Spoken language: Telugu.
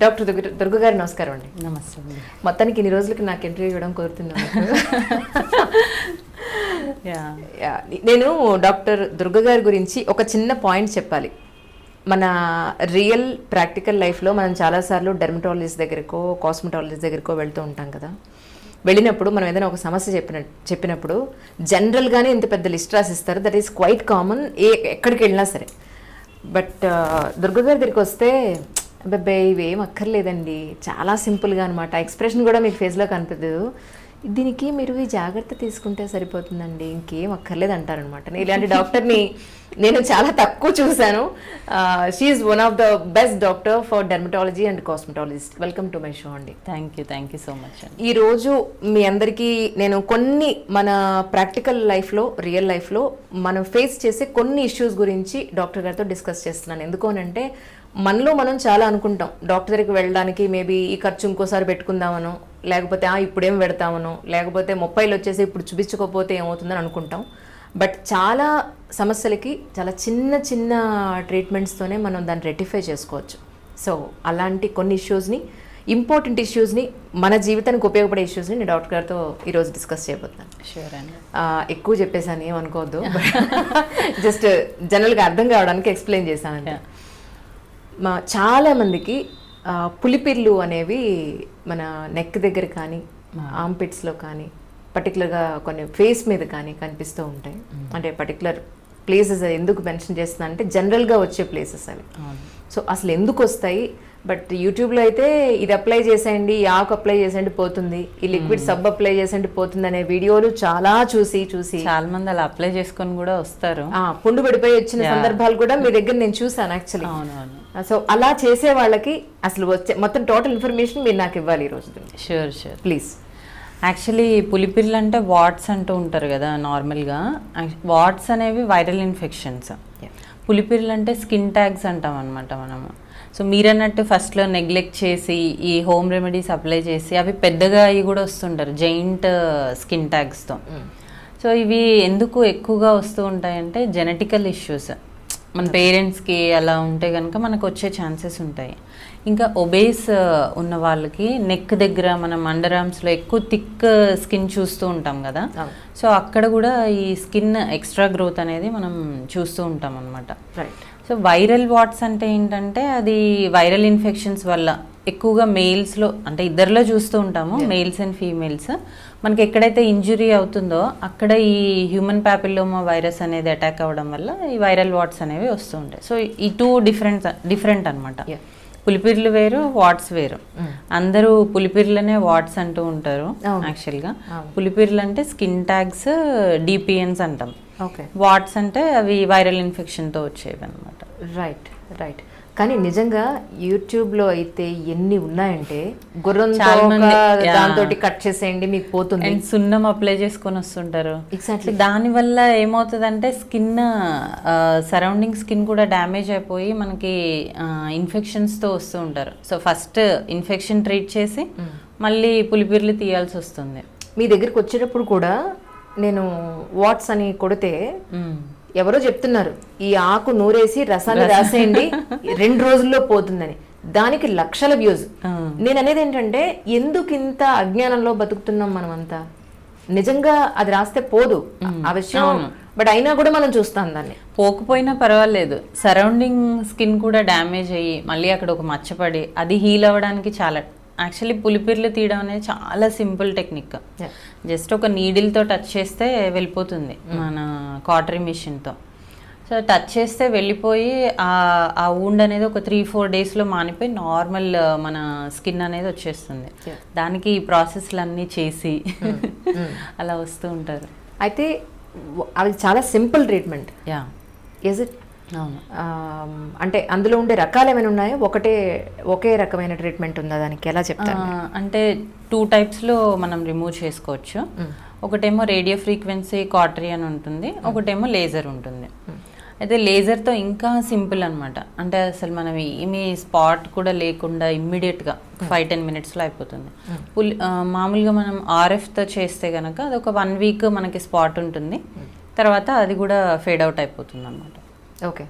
డాక్టర్ దుర్గ గారు నమస్కారం అండి. నమస్తే అండి. మొత్తానికి ఇన్ని రోజులకి నాకు ఇంటర్వ్యూ ఇవ్వడం యా, నేను డాక్టర్ దుర్గ గారి గురించి ఒక చిన్న పాయింట్ చెప్పాలి. మన రియల్ ప్రాక్టికల్ లైఫ్లో మనం చాలాసార్లు డెర్మటాలజిస్ట్ దగ్గరకో కాస్మెటాలజిస్ట్ దగ్గరకో వెళ్తూ ఉంటాం కదా. వెళ్ళినప్పుడు మనం ఏదైనా ఒక సమస్య చెప్పిన చెప్పినప్పుడు జనరల్గానే ఇంత పెద్ద లిస్ట్ రాసిస్తారు. దట్ ఈస్ క్వైట్ కామన్ ఏ ఎక్కడికి వెళ్ళినా సరే. బట్ దుర్గ గారి దగ్గరికి వస్తే అబ్బాయి ఇవేం అక్కర్లేదండి. చాలా సింపుల్గా అనమాట ఎక్స్ప్రెషన్ కూడా మీకు ఫేస్లో కనిపించదు దీనికి మీరు ఈ జాగ్రత్త తీసుకుంటే సరిపోతుందండి. ఇంకేం అక్కర్లేదు అంటారనమాట ఇలాంటి డాక్టర్ని నేను చాలా తక్కువ చూశాను. She's one of the best doctor for dermatology and cosmetologist welcome to my show అండి. Thank you thank you so much అండి. ఈ రోజు మీ అందరికీ నేను కొన్ని మన ప్రాక్టికల్ లైఫ్లో రియల్ లైఫ్లో మనం ఫేస్ చేసే కొన్ని ఇష్యూస్ గురించి డాక్టర్ గారితో డిస్కస్ చేస్తున్నాను. ఎందుకు అని అంటే మనలో మనం చాలా అనుకుంటాం. డాక్టర్ దగ్గరికి వెళ్ళడానికి మేబీ ఈ ఖర్చు ఇంకోసారి పెట్టుకుందామనో లేకపోతే ఆ ఇప్పుడేం పెడతామనో లేకపోతే ముప్పైలు వచ్చేసి ఇప్పుడు చూపించకపోతే ఏమవుతుందని అనుకుంటాం. బట్ చాలా సమస్యలకి చాలా చిన్న చిన్న ట్రీట్మెంట్స్తోనే మనం దాన్ని రెక్టిఫై చేసుకోవచ్చు. సో అలాంటి కొన్ని ఇష్యూస్ని ఇంపార్టెంట్ ఇష్యూస్ని మన జీవితానికి ఉపయోగపడే ఇష్యూస్ని నేను డాక్టర్ గారితో ఈరోజు డిస్కస్ చేయబోతున్నాను. షూర్ అండి ఎక్కువ చెప్పేశాను ఏమనుకోవద్దు. జస్ట్ జనరల్గా అర్థం కావడానికి ఎక్స్ప్లెయిన్ చేశాను మా చాలా మందికి ఆ, పులిపిర్లు అనేవి మన నెక్ దగ్గర కానీ ఆంపిట్స్లో కానీ పర్టికులర్గా కొన్ని ఫేస్ మీద కానీ కనిపిస్తూ ఉంటాయి. అంటే పర్టికులర్ ప్లేసెస్ ఎందుకు మెన్షన్ చేస్తున్నా అంటే జనరల్గా వచ్చే ప్లేసెస్ అవి. సో అసలు ఎందుకు వస్తాయి? బట్ యూట్యూబ్లో అయితే ఇది అప్లై చేసేయండి ఈ ఆకు అప్లై చేసేయండి పోతుంది. ఈ లిక్విడ్ సబ్ అప్లై చేసేయండి పోతుంది అనే వీడియోలు చాలా చూసి చూసి. చాలా మంది అలా అప్లై చేసుకొని కూడా వస్తారు. ఆ, పుండు పడిపోయి వచ్చిన సందర్భాలు కూడా మీ దగ్గర నేను చూసాను యాక్చువల్లీ సో అలా చేసే వాళ్ళకి అసలు వచ్చే మొత్తం టోటల్ ఇన్ఫర్మేషన్ మీరు నాకు ఇవ్వాలి ఈరోజు షూర్ షూర్ ప్లీజ్ యాక్చువల్లీ పులిపిర్లు అంటే వాట్స్ అంటూ ఉంటారు కదా నార్మల్గా వాట్స్ అనేవి వైరల్ ఇన్ఫెక్షన్స్ పులిపిర్లు అంటే స్కిన్ ట్యాగ్స్ అంటాం అనమాట మనము. సో మీరన్నట్టు ఫస్ట్లో నెగ్లెక్ట్ చేసి ఈ హోమ్ రెమెడీస్ అప్లై చేసి అవి పెద్దగా అవి కూడా వస్తుంటారు జైంట్ స్కిన్ ట్యాగ్స్తో. సో ఇవి ఎందుకు ఎక్కువగా వస్తూ ఉంటాయంటే జెనెటికల్ ఇష్యూస్. మన పేరెంట్స్కి అలా ఉంటే కనుక మనకు వచ్చే ఛాన్సెస్ ఉంటాయి. ఇంకా ఒబేస్ ఉన్న వాళ్ళకి నెక్ దగ్గర మనం అండర్ ఆర్మ్స్లో ఎక్కువ థిక్ స్కిన్ చూస్తూ ఉంటాం కదా. సో అక్కడ కూడా ఈ స్కిన్ ఎక్స్ట్రా గ్రోత్ అనేది మనం చూస్తూ ఉంటాం అనమాట రైట్. సో వైరల్ వాట్స్ అంటే ఏంటంటే అది వైరల్ ఇన్ఫెక్షన్స్ వల్ల ఎక్కువగా మేల్స్లో అంటే ఇద్దరిలో చూస్తూ ఉంటాము మేల్స్ అండ్ ఫీమేల్స్ మనకి ఎక్కడైతే ఇంజురీ అవుతుందో అక్కడ ఈ హ్యూమన్ ప్యాపిల్లోమా వైరస్ అనేది అటాక్ అవ్వడం వల్ల ఈ వైరల్ వాట్స్ అనేవి వస్తూ ఉంటాయి. సో ఈ టూ డిఫరెంట్ డిఫరెంట్ అనమాట. పులిపిర్లు వేరు వాట్స్ వేరు. అందరూ పులిపిర్లనే వాట్స్ అంటూ ఉంటారు. యాక్చువల్గా. పులిపిర్లు అంటే స్కిన్ ట్యాగ్స్ డిపిఎన్స్ అంటాం. ఓకే వాట్స్ అంటే అవి వైరల్ ఇన్ఫెక్షన్తో వచ్చేవి అనమాట రైట్ రైట్ కానీ నిజంగా యూట్యూబ్లో అయితే ఎన్ని ఉన్నాయంటే yeah. దాంతో కట్ చేసేయండి మీకు పోతుంది. సున్నం అప్లై చేసుకొని వస్తుంటారు. ఎగ్జాక్ట్లీ దాని వల్ల ఏమవుతుందంటే స్కిన్ సరౌండింగ్ స్కిన్ కూడా డ్యామేజ్ అయిపోయి మనకి ఇన్ఫెక్షన్స్తో వస్తూ ఉంటారు. సో ఫస్ట్ ఇన్ఫెక్షన్ ట్రీట్ చేసి మళ్ళీ పులిపిర్లు తీయాల్సి వస్తుంది. మీ దగ్గరికి వచ్చేటప్పుడు కూడా నేను వాట్స్ అని కొడితే మ్మ్. ఎవరో చెప్తున్నారు ఈ ఆకు నూరేసి రసాన్ని రాసేయండి రెండు రోజుల్లో పోతుందని. దానికి లక్షల వ్యూస్. నేను అనేది ఏంటంటే ఎందుకు ఇంత అజ్ఞానంలో బతుకుతున్నాం మనమంతా? నిజంగా అది రాస్తే పోదు ఆ విషయం. బట్ అయినా కూడా మనం చూస్తాం దాన్ని. పోకపోయినా పర్వాలేదు. సరౌండింగ్ స్కిన్ కూడా డ్యామేజ్ అయ్యి మళ్ళీ అక్కడ ఒక మచ్చపడి అది హీల్ అవ్వడానికి చాలా యాక్చువల్లీ పులిపిర్లు తీయడం అనేది చాలా సింపుల్ టెక్నిక్. జస్ట్ ఒక నీడిల్తో టచ్ చేస్తే వెళ్ళిపోతుంది మన కాటరీ మిషన్తో. సో టచ్ చేస్తే వెళ్ళిపోయి ఆ ఆ ఊండ్ అనేది ఒక త్రీ ఫోర్ డేస్లో మానిపోయి నార్మల్ మన స్కిన్ అనేది వచ్చేస్తుంది. దానికి ఈ ప్రాసెస్లు అన్నీ చేసి అలా వస్తూ ఉంటారు. అయితే అవి చాలా simple treatment. Yeah is it అంటే అందులో ఉండే రకాలు ఏమైనా ఉన్నాయా? ఒకటే ఒకే రకమైన ట్రీట్మెంట్ ఉందా దానికి? ఎలా చెప్తారు? అంటే టూ టైప్స్లో మనం రిమూవ్ చేసుకోవచ్చు. ఒకటేమో రేడియో ఫ్రీక్వెన్సీ కాటరీ అని ఉంటుంది. ఒకటేమో లేజర్ ఉంటుంది. అయితే లేజర్తో ఇంకా సింపుల్ అన్నమాట. అంటే అసలు మనం ఏమీ స్పాట్ కూడా లేకుండా ఇమ్మీడియట్గా ఫైవ్ టెన్ మినిట్స్లో అయిపోతుంది. పుల్ మామూలుగా మనం ఆర్ఎఫ్తో చేస్తే కనుక అది ఒక వన్ వీక్ మనకి స్పాట్ ఉంటుంది. తర్వాత అది కూడా ఫేడ్ అవుట్ అయిపోతుంది అనమాట Okay.